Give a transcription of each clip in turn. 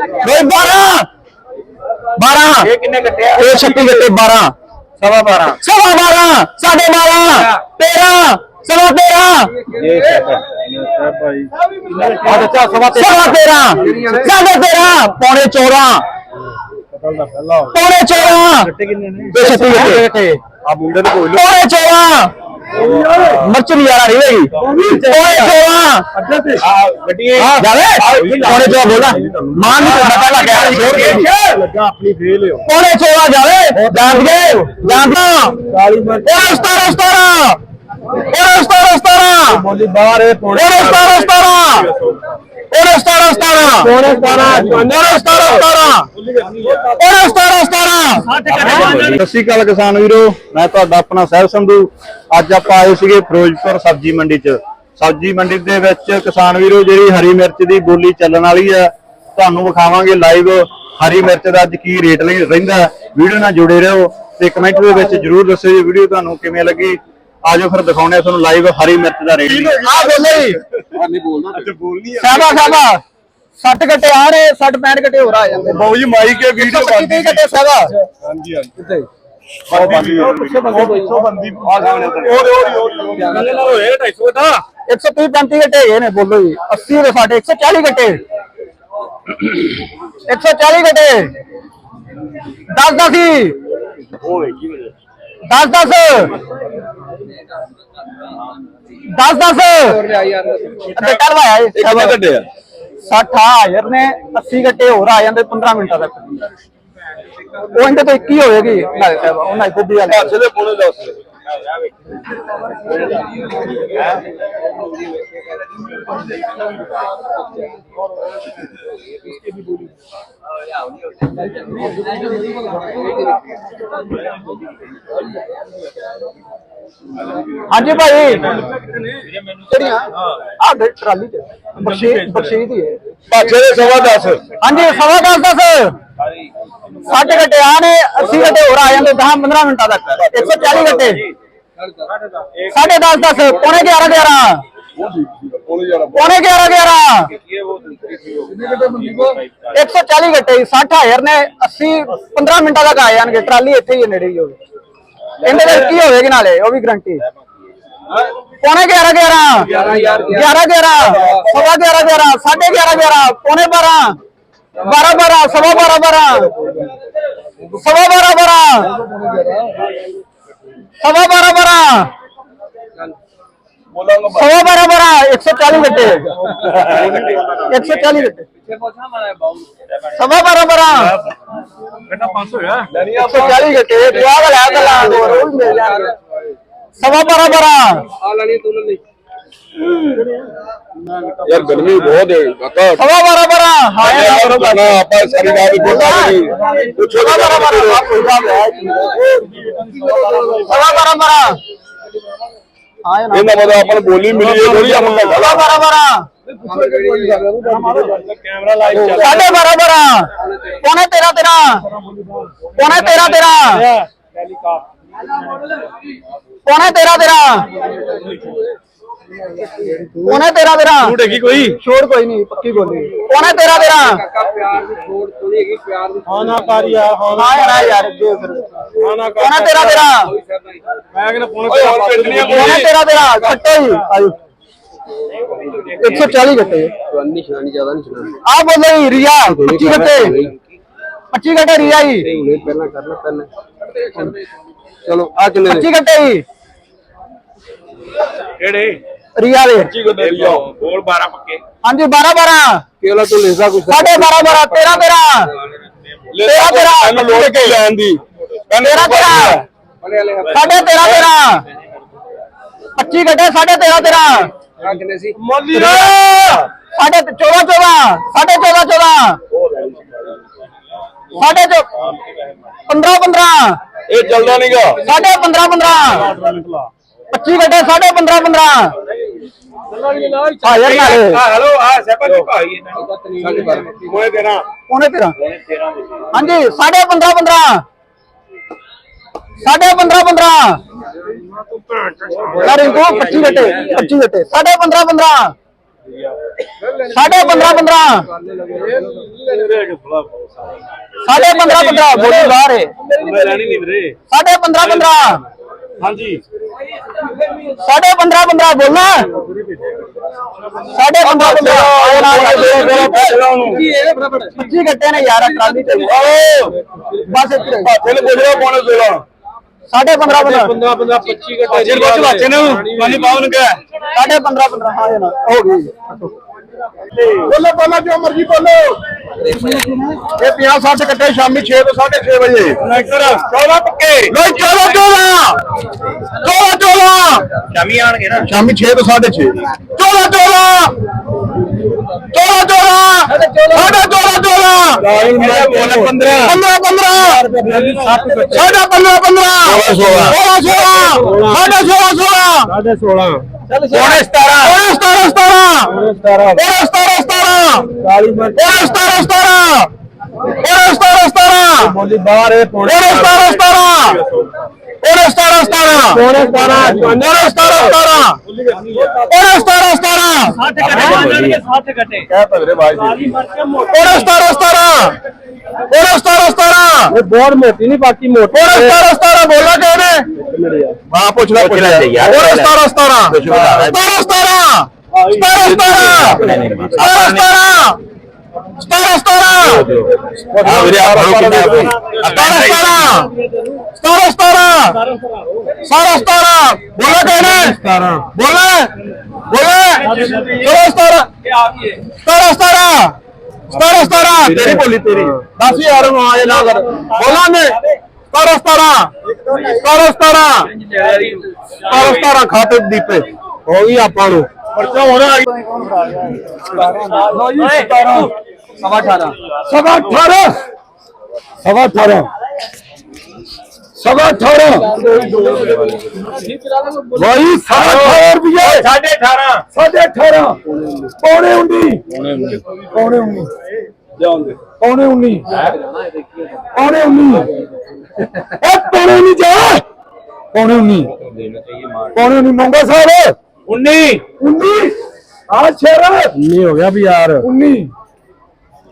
ਬਈ 12 12 ਇਹ ਕਿੰਨੇ ਕੱਟਿਆ ਇਹ 36 ਗੱਟੇ 12 ਸਵਾ 12 ਸਵਾ 12 ਸਾਢੇ 12 13 ਸਵਾ 13 ਇਹ ਭਾਈ ਬੱਚਾ ਸਵਾ ਸਵਾ 13 ਸਾਢੇ 13 ਪੌਣੇ 14 ਪੌਣੇ 14 ਕਿੰਨੇ ਨੇ? ਤੇ 36 ਗੱਟੇ ਆ ਮੁੰਡੇ ਨੂੰ ਕੋਈ ਪੌਣੇ 14 ਮਰਚ ਨਹੀਂ ਯਾਰਾ ਨਹੀਂ ਹੈਗੀ। ਪੌਣੇ 14 ਅੱਧੇ ਤੇ ਆ ਗੱਡੀ ਜਾਵੇ। ਪੌਣੇ 14 ਬੋਲਾ ਮਾਨ ਨਹੀਂ ਕਰਦਾ ਪਹਿਲਾਂ ਕਹਿ ਛੋੜ ਕੇ ਲੱਗਾ ਆਪਣੀ ਫੇਲ ਹੋ ਪੌਣੇ 14 ਜਾਵੇ। ਜਾਂਦ ਗਏ ਜਾਂਦਾ 40 ਮਿੰਟ ਉਹ 17 17 ਉਹ 17 17 ਮੋਲੀ ਬਾਹਰ ਹੈ ਉਹ 17 17 ਉਹ 17 17 ਪੌਣੇ 17 ਉਹ 17 17 ਉਹ 17 17 ਸਤਿ ਸ਼੍ਰੀ ਅਕਾਲ ਕਿਸਾਨ ਵੀਰੋ ਮੈਂ ਤੁਹਾਡਾ ਆਪਣਾ ਸਹਿਬ ਸੰਧੂ। ਅੱਜ ਆਪਾਂ ਆਏ ਸੀਗੇ ਫਿਰੋਜ਼ਪੁਰ ਸਬਜ਼ੀ ਮੰਡੀ 'ਚ। ਸਬਜ਼ੀ ਮੰਡੀ ਦੇ ਵਿੱਚ ਕਿਸਾਨ ਵੀਰੋ ਜਿਹੜੀ ਹਰੀ ਮਿਰਚ ਦੀ ਬੋਲੀ ਚੱਲਣ ਵਾਲੀ ਹੈ ਤੁਹਾਨੂੰ ਵਿਖਾਵਾਂਗੇ ਲਾਈਵ ਹਰੀ ਮਿਰਚ ਦਾ ਅੱਜ ਕੀ ਰੇਟ ਲਈ ਰਹਿੰਦਾ। ਵੀਡੀਓ ਨਾਲ ਜੁੜੇ ਰਹੋ ਤੇ ਕਮੈਂਟ ਦੇ ਵਿੱਚ ਜਰੂਰ ਦੱਸਿਓ ਜੀ ਵੀਡੀਓ ਤੁਹਾਨੂੰ ਕਿਵੇਂ ਲੱਗੀ। ਆਜੋ ਫਿਰ ਦਿਖਾਉਂਦੇ ਆ ਤੁਹਾਨੂੰ ਲਾਈਵ ਹਰੀ ਮਿਰਚ ਦਾ ਰੇਟ ਆ ਬੋਲੇ ਅੱਜ ਬੋਲਨੀ ਸਾਬਾ ਸਾਬਾ 60 ਘਟੇ ਆ ਰਹੇ 60 65 ਘਟੇ ਹੋਰ ਆ ਜਾਂਦੇ ਬਾਊ ਜੀ ਮਾਈ ਕੇ ਵੀਡੀਓ 125 ਘਟੇ ਸਾਬਾ ਹਾਂਜੀ ਹਾਂਜੀ। ਕਿੱਥੇ ਉਹ ਬੰਦੀ ਪਿੱਛੇ ਬੰਦੇ ਬੰਦੀ। ਆ ਸਾਹਮਣੇ ਹੋਰ ਗੱਲ ਨਾ ਹੋਏ 250 ਦਾ 130 35 ਘਟੇ ਹੈਗੇ ਨੇ ਬੋਲੋ ਜੀ। 80 ਦੇ ਸਾਡੇ 140 ਘਟੇ 140 ਘਟੇ 10 10 ਹੀ 10 10 10 10 ਅੱਧੇ ਕਰ ਵਾਇਆ ਇਹ ਕਿੰਨੇ ਕੱਢੇ ਆ? 60 ਹਾਜ਼ਰ ਨੇ 80 ਘੰਟੇ ਹੋਰ ਆ ਜਾਂਦੇ 15 ਮਿੰਟਾਂ ਤੱਕ। ਉਹ ਇਹਦੇ ਤੋਂ 21 ਹੋਏਗੀ ਨਾਲੇ ਸਾਹਿਬ ਉਹਨਾਂ ਦੀ ਖੁੱਦੀ ਵਾਲੇ। ਅੱਛੇ ਦੇ ਪੋਣੇ 10 ਹਾਂਜੀ ਭਾਈ। ਕਿਹੜੀਆਂ? ਆ ਟਰਾਲੀ ਤੇ। ਬਖਸ਼ੀ ਬਖਸ਼ੀ ਦੀ ਹੈ ਪਾਛੇ ਦੇ ਸਵਾ 10 ਹਾਂਜੀ ਸਵਾ 10 10 60 ਘੰਟੇ ਆ ਨੇ 80 ਘੰਟੇ ਹੋਰ ਆ ਜਾਂਦੇ 10 15 ਮਿੰਟਾਂ ਤੱਕ। 140 ਘੰਟੇ। ਸਾਢੇ 10 10 ਪੌਣੇ 11 11 ਪੋਣੇ ਜਾਣਾ ਪੌਣੇ 11 11 140 ਘੰਟੇ 60000 ਨੇ 80 15 ਮਿੰਟਾਂ ਤੱਕ ਆ ਜਾਣਗੇ ਟਰਾਲੀ ਇੱਥੇ ਹੀ ਹੈ ਨੇੜੇ ਹੀ ਹੋਵੇ। ਇਹਦੇ ਵਿੱਚ ਕੀ ਹੋਵੇਗੀ ਨਾਲੇ? ਉਹ ਵੀ ਗਰੰਟੀ ਪੌਣੇ 11 11 11 11 ਸਵਾ 11 11 ਸਾਢੇ 11 11 ਪੌਣੇ 12 12 12 ਸਵਾ 12 12 ਸਵਾ 12 12 ਸਵਾ 12 12 ਬੋਲਾਂਗਾ ਸਵਾ 12 12 140 ਘੰਟੇ 140 ਘੰਟੇ ਸਵਾ 12 12 ਬੇਟਾ 500 ਹੋਇਆ ਲੈਣੀ ਆ 140 ਘੰਟੇ ਵਿਆਹ ਵਾਲਾ ਗੱਲਾਂ ਹੋਰ ਉਹ ਵੀ ਮਿਲ ਜਾਣਗੇ ਸਵਾ 12 ਇਹਦਾ ਮਤਲਬ ਆਪਾਂ ਨੂੰ ਬੋਲੀ ਮਿਲੀ ਹੈ ਥੋੜੀ ਆਪਾਂ ਨੂੰ ਸਵਾ 12 12 ਕੈਮਰਾ ਲਾਈਵ ਚੱਲ ਸਾਢੇ 12 12 ਪੌਣੇ 13 13 ਪੌਣੇ 13 13 ਪੌਣੇ 13 13 ਪੌਣੇ 13 13 ਝੂਠ ਹੈਗੀ ਕੋਈ? ਛੋੜ ਕੋਈ ਨਹੀਂ ਪੱਕੀ ਬੋਲੀ। ਪੌਣੇ 13 13 ਹਾਂ ਨਾ ਕਾਰਿਆ ਹਾਂ ਯਾਰ ਆ ਯਾਰ ਅੱਗੇ ਫਿਰ। ਹਾਂ ਨਾ ਪੌਣੇ 13 13 ਮੈਂ ਕਹਿੰਦਾ ਪੌਣੇ ਹੋਰ ਪਿੰਡਣੀਆਂ ਪੌਣੇ 13 13 ਛੱਟੋ ਜੀ ਆਜੋ। 140 ਘੱਟੇ ਨਿਸ਼ਾਨੀ ਜ਼ਿਆਦਾ ਨਹੀਂ ਸੁਣਾਣੀ ਆ ਬੋਲੋ ਜੀ ਰੀਆ 25 ਘੱਟੇ 25 ਘੱਟੇ ਰੀਆ ਜੀ। ਹੁਣੇ ਪਹਿਲਾਂ ਕਰਨਾ ਪਹਿਲਾਂ। ਚਲੋ ਆ ਕਿੰਨੇ ਨੇ? 25 ਘੱਟੇ ਜੀ। ਕਿਹੜੇ? ਰੀਆ ਦੇ। ਗੋਲ 12 ਪੱਕੇ। ਹਾਂਜੀ 12 12 ਕਿਹੜਾ ਤੂੰ ਲੈਸਾ ਕੁਛ ਸਾਢੇ 12 12 13 13 ਤੇਰਾ। ਤੇਰਾ ਇਹਨੂੰ ਲੋੜ ਕੀ ਲੈਣ ਦੀ? 13 13 ਸਾਢੇ 13 13 25 ਘੱਟੇ ਸਾਢੇ 13 13 ਆ ਕਿੰਨੇ ਸੀ। ਮੋਲੀ ਸਾਢੇ 14 14 ਸਾਢੇ 14 14 ਸਾਢੇ 15 15 ਇਹ ਚੱਲਦਾ ਨਹੀਂਗਾ ਸਾਢੇ 15 15 25 ਘੱਟੇ ਸਾਢੇ 15 15 ਹਾਂ ਯਾਰ ਨਾਲੇ ਹੈਲੋ ਆ ਸੈਪਾ ਜੀ ਭਾਈ ਇਹਨਾਂ ਮੋਏ ਦੇਣਾ ਪੌਣੇ 13 ਹਾਂਜੀ ਸਾਢੇ 15 15 ਸਾਢੇ 15 15 ਯਾਰ ਇਹ 25 ਘੱਟੇ 25 ਘੱਟੇ ਸਾਢੇ 15 15 ਸਾਢੇ 15 15 ਸਾਢੇ 15 15 ਬੋਲੀ ਬਾਹਰ ਹੈ ਮੈਂ ਲੈਣੀ ਨਹੀਂ ਵੀਰੇ। ਸਾਢੇ 15 15 ਹਾਂਜੀ। ਸਾਢੇ 15 15 ਬੋਲਣਾ। ਸਾਢੇ 15 15 ਆਏ ਨਾਲ ਪੱਚੀ ਘੱਟੇ ਨੇ ਯਾਰ ਟਰਾਲੀ ਤੇ ਬਸ ਇੱਥੇ ਚਲ ਗੁਜਰਾ ਪੌਣੇ 16 ਸਾਢੇ 15 15 15 15 25 ਘੰਟੇ ਜੇ ਬਚ ਵਾਚੇ ਨੇ ਪਾਣੀ ਪਾਉਣ ਕੇ ਸਾਢੇ 15 15 ਹਾਂ ਜਨਾ ਹੋ। ਗਈ ਬੋਲੋ ਬੋਲੋ ਜੋ ਮਰਜ਼ੀ ਬੋਲੋ। ਇਹ 50 60 ਕੱਟੇ ਸ਼ਾਮੀ 6 ਤੋਂ 6:30 ਵਜੇ। ਕਨੈਕਟਰ 14 ਪੱਕੇ। ਨਹੀਂ 14 14 14 14 ਸ਼ਾਮੀ ਆਣਗੇ ਨਾ। ਸ਼ਾਮੀ 6 ਤੋਂ 6:30 14 14 14 14 ਸਾਢੇ 14 14 15 15 15 ਸਾਢੇ 15 15 16 16 ਸਾਢੇ 16 16 ਸਾਢੇ 16 ਪੌਣੇ 17 ਪੌਣੇ 17 17 ਪੌਣੇ 17 17 40 ਮਿੰਟ ਪੌਣੇ 17 17 ਪੌਣੇ 17 17 ਬੋਲੀ ਬਾਹਰ ਹੈ ਪੌਣੇ 17 17 ਪੌਣੇ 17 17 ਪੌਣੇ 17 ਪੌਣੇ 17 17 ਪੌਣੇ 17 17 60 ਕੱਟੇ 60 ਕੱਟੇ ਕਹਿ ਤਾ ਵੀਰੇ ਬਾਈ ਜੀ ਪੌਣੇ 17 17 ਪੌਣੇ 17 17 ਇਹ ਬਹੁਤ ਮੋਟੀ ਨਹੀਂ ਬਾਕੀ ਮੋਟੀ ਪੌਣੇ 17 17 ਬੋਲਾ ਕਿਹਨੇ ਹਾਂ ਪੁੱਛ ਲੈ ਪੁੱਛ ਲੈ ਪੌਣੇ 17 17 17 17 17 17 17 17 ਆ ਵੀਰੇ ਆ ਫੜੋ ਕਿੰਨਾ 17 17 17 17 17 ਬੋਲਾ ਕਿਹਨੇ 17 ਬੋਲੇ। ਬੋਲੇ। 17 17 17 ਸਤਾਰਾਂ। ਸਤਾਰਾਂ ਤੇਰੀ ਬੋਲੀ ਤੇਰੀ। ਦਸ ਹਜ਼ਾਰ ਨੂੰ ਆਏ ਨਾ ਕਰ ਬੋਲਾਂ ਨੇ। ਸਤਾਰਾਂ ਸਤਾਰਾਂ। ਸਤਾਰਾਂ ਸਤਾਰਾਂ। ਸਤਾਰਾਂ ਸਤਾਰਾਂ ਖਾਤੇ ਦੀਪੇ। ਹੋ ਗਈ ਆਪਾਂ ਨੂੰ। ਪਰਚਾ ਹੋਣਾ ਸਵਾ 18 ਸਵਾ 18 ਸਵਾ 18 ਸਵਾ 18 ਭਾਈ ਸਵਾ 18 ਰੁਪਏ ਸਾਢੇ 18 ਸਾਢੇ 18 ਪੌਣੇ 19 ਪੌਣੇ 19 ਪੌਣੇ 19 ਪੌਣੇ 19 ਇਹ ਪੌਣੇ 19 ਜਾ। ਪੌਣੇ 19 ਪੌਣੇ 19 ਮੰਗਾ ਸਾਹਿਬ। 19 19 ਆ ਸ਼ੇਰ। 19 ਹੋ ਗਿਆ ਵੀ ਯਾਰ। 19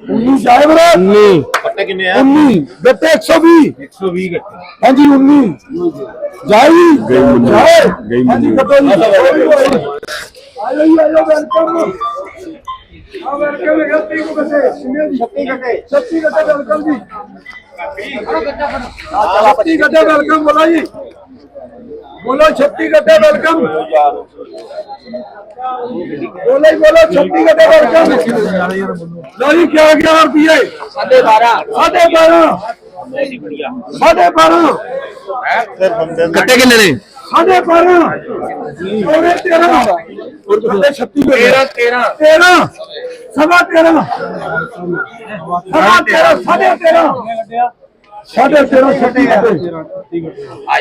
19 ਜਾਏ ਬਰਾ 19 ਕੱਟੇ ਕਿੰਨੇ 19 ਗੱਟੇ 120 120 ਕੱਟੇ ਹਾਂਜੀ 19 ਜਾਈ। ਜਾਏ ਹਾਂਜੀ ਕੱਟੋ ਜੀ। ਆਇਓ ਜੀ ਆਇਓ ਵੈਲਕਮ ਆ ਵੈਲਕਮ ਹੈ 30 ਕੋ ਬੱਚੇ ਕਿੰਨੇ ਜੀ 36 ਘੰਟੇ 36 ਘੰਟੇ ਵੈਲਕਮ ਜੀ 36 ਘੰਟੇ ਵੈਲਕਮ ਬੋਲਾ ਜੀ ਬੋਲੋ 36 ਘੰਟੇ ਵੈਲਕਮ ਬੋਲੇ ਬੋਲੋ 36 ਘੰਟੇ ਵੈਲਕਮ ਲੋ ਜੀ ਕਿਆ ਕਿਆ ਰੁਪਏ ਸਾਢੇ 12 ਸਾਢੇ 12 ਸਾਢੇ 12 ਕੱਟੇ ਕਿੰਨੇ ਨੇ ਸਾਢੇ 12 ਪੌਣੇ 13 ਸਾਢੇ 36 13 13 13 ਸਵਾ 13 ਸਵਾ 13 ਸਾਢੇ 13 ਸਾਢੇ 13 ਛੱਡੀ ਹਾਜ਼ਰ।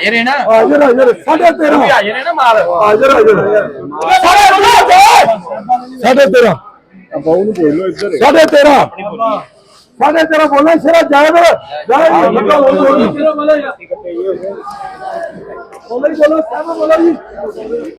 ਹੈ ਨਾ ਹਾਜ਼ਰ ਹਾਜ਼ਰ ਸਾਢੇ 13 ਹਾਜ਼ਰ ਹੈ ਨਾ ਮਾਲ ਹਾਜ਼ਰ ਹਾਜ਼ਰ ਸਾਢੇ 13 ਬਾਉ ਨੂੰ ਬੋਲੋ ਇੱਧਰ ਸਾਢੇ 13 ਸਾਢੇ 13 ਬੋਲਣਾ ਸਿਰਾ ਬਰ ਜਾਏ ਲੱਗਾ ਬੋਲੋ ਬੋਲੋ ਸਾਹਿਬ ਬੋਲੋ ਜੀ